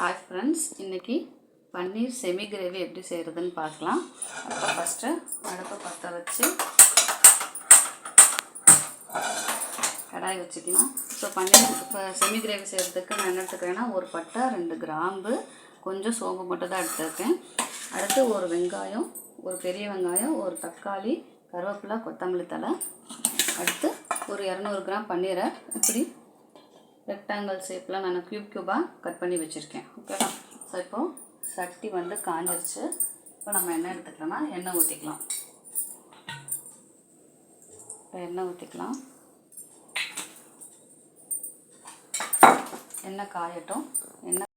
Hi friends இன்றைக்கி பன்னீர் semi gravy எப்படி செய்கிறதுன்னு பார்க்கலாம். அப்போ ஃபஸ்ட்டு அடுப்பை பற்ற வச்சு கடாய் வச்சுக்கலாம். ஸோ பன்னீர் இப்போ செமி கிரேவி செய்கிறதுக்கு நான் என்ன எடுத்துக்கிறேன்னா ஒரு பட்டை ரெண்டு கிராம்பு கொஞ்சம் சோம்பு மட்டும் தான் எடுத்துருக்கேன். அடுத்து ஒரு வெங்காயம் ஒரு பெரிய வெங்காயம் ஒரு தக்காளி கருவேப்பிலை கொத்தமல்லி தலை அடுத்து ஒரு இரநூறு கிராம் பன்னீரை இப்படி ரெக்டாங்கிள் ஷேப்பில் நான் க்யூப் க்யூபாக கட் பண்ணி வச்சுருக்கேன். ஓகேவா ஸோ இப்போது சட்டி வந்து காஞ்சிருச்சு. இப்போ நம்ம எண்ணெய் எடுத்துக்கலாம்னா எண்ணெய் ஊற்றிக்கலாம் இப்போ எண்ணெய் ஊற்றிக்கலாம் எண்ணெய் காயட்டும். எண்ணெய்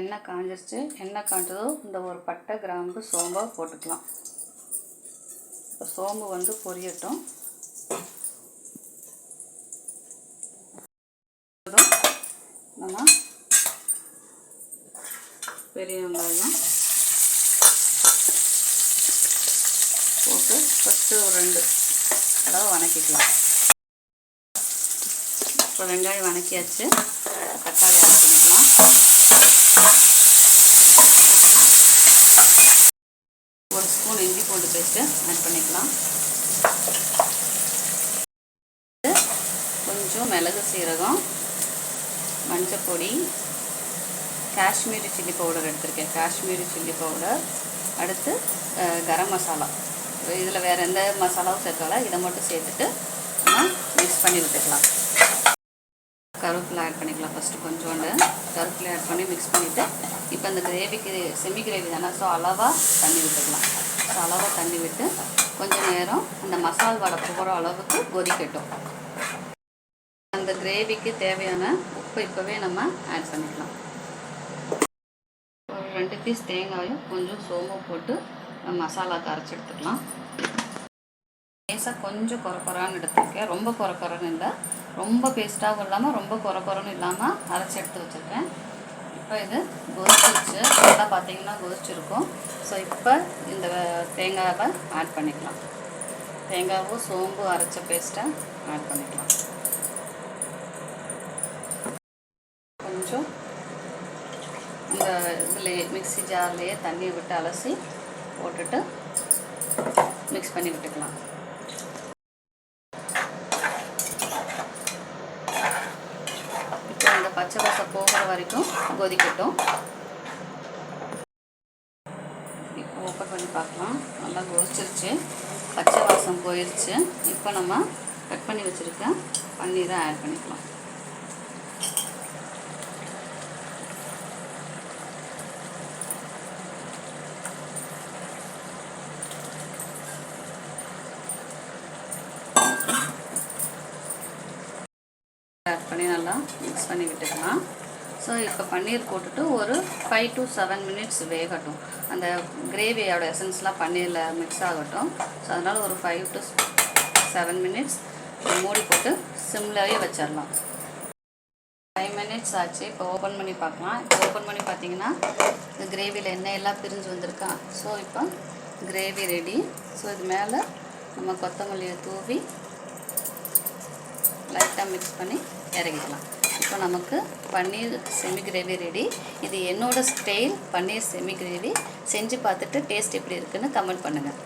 எண்ணெய் காஞ்சிருச்சு. எண்ணெய் காஞ்சதும் இந்த ஒரு பட்டை கிராம்பு சோம்பை போட்டுக்கலாம். இப்போ சோம்பு வந்து பொரியட்டும் நம்ம பெரிய வெங்காயம். போட்டு ஃபஸ்ட்டு ஒரு ரெண்டு தடவை வணக்கிக்கலாம். இப்போ வெங்காயம் வணக்கியாச்சு. தக்காளி ஆட் பண்ணிக்கலாம். ஒரு ஸ்பூன் இஞ்சி பூண்டு பேஸ்ட்டு ஆட் பண்ணிக்கலாம். கொஞ்சம் மிளகு சீரகம் மஞ்சள் பொடி காஷ்மீரி சில்லி பவுடர் எடுத்திருக்கேன். Kashmiri chilli powder. அடுத்து கரம் மசாலா. இதில் வேறு எந்த மசாலாவும் சேர்க்கல. இதை மட்டும் சேர்த்துட்டு நம்ம மிக்ஸ் பண்ணி விட்டுக்கலாம். கருவேப்பிலை ஆட் பண்ணிக்கலாம் ஃபஸ்ட்டு கொஞ்சோண்டு. கருவேப்பிலை ஆட் பண்ணி மிக்ஸ் பண்ணிவிட்டு இப்போ அந்த கிரேவிக்கு செமி கிரேவி தானே ஸோ அளவாக தண்ணி விட்டுக்கலாம். ஸோ அளவாக தண்ணி விட்டு கொஞ்சம் நேரம் அந்த மசால் வடை போகிற அளவுக்கு கொதிக்கட்டும். அந்த கிரேவிக்கு தேவையான உப்பு இப்போவே நம்ம ஆட் பண்ணிக்கலாம். பீஸ் தேங்காயும் கொஞ்சம் சோம்பு போட்டு மசாலா கரைச்சி எடுத்துக்கலாம். லேசாக கொஞ்சம் குறக்குறான்னு எடுத்துருக்கேன். ரொம்ப குறக்குறன்னு இல்லை. ரொம்ப பேஸ்ட்டாகவும் இல்லாமல் ரொம்ப குறக்குறன்னு இல்லாமல் அரைச்சி எடுத்து வச்சுருக்கேன். இப்போ இது கொதிச்சிருச்சு நல்லா பார்த்தீங்கன்னா கொதிச்சிருக்கும் ஸோ இப்போ இந்த தேங்காவை ஆட் பண்ணிக்கலாம். தேங்காவும் சோம்பு அரைச்ச பேஸ்ட்டை ஆட் பண்ணிக்கலாம் கொஞ்சம் இந்த மிக்ஸி ஜார்லேயே தண்ணியை விட்டு அலசி போட்டுட்டு மிக்ஸ் பண்ணி விட்டுக்கலாம். இப்போ இந்த பச்சை வாசம் போகிற வரைக்கும் கொதிக்கட்டும். இப்போ ஓப்பன் பண்ணி பார்க்கலாம். நல்லா கொதிச்சிருச்சு. பச்சை வாசம் போயிடுச்சு இப்போ நம்ம கட் பண்ணி வச்சுருக்க பன்னீரை ஆட் பண்ணிக்கலாம். ஆட் பண்ணி நல்லா மிக்ஸ் பண்ணி விட்டுக்கலாம். ஸோ இப்போ பன்னீர் போட்டுட்டு ஒரு ஃபைவ் டு செவன் மினிட்ஸ் வேகட்டும். அந்த கிரேவியோட எசன்ஸ்லாம் பன்னீரில் மிக்ஸ் ஆகட்டும். ஸோ அதனால் ஒரு ஃபைவ் டு செவன் மினிட்ஸ் மூடி போட்டு சிம்லவே வச்சிடலாம். ஃபைவ் மினிட்ஸ் ஆச்சு. இப்போ ஓப்பன் பண்ணி பார்க்கலாம். இப்போ ஓப்பன் பண்ணி பார்த்தீங்கன்னா இந்த கிரேவியில் எண்ணெய் எல்லாம் பிரிஞ்சு வந்திருக்கா? ஸோ இப்போ கிரேவி ரெடி ஸோ இது மேலே நம்ம கொத்தமல்லியை தூவி லைட்டாக மிக்ஸ் பண்ணி இறங்கிக்கலாம் இப்போ நமக்கு பன்னீர் செமி கிரேவி ரெடி இது என்னோடய ஸ்டைல் பன்னீர் செமி கிரேவி செஞ்சு பார்த்துட்டு டேஸ்ட் எப்படி இருக்குதுன்னு கமெண்ட் பண்ணுங்கள்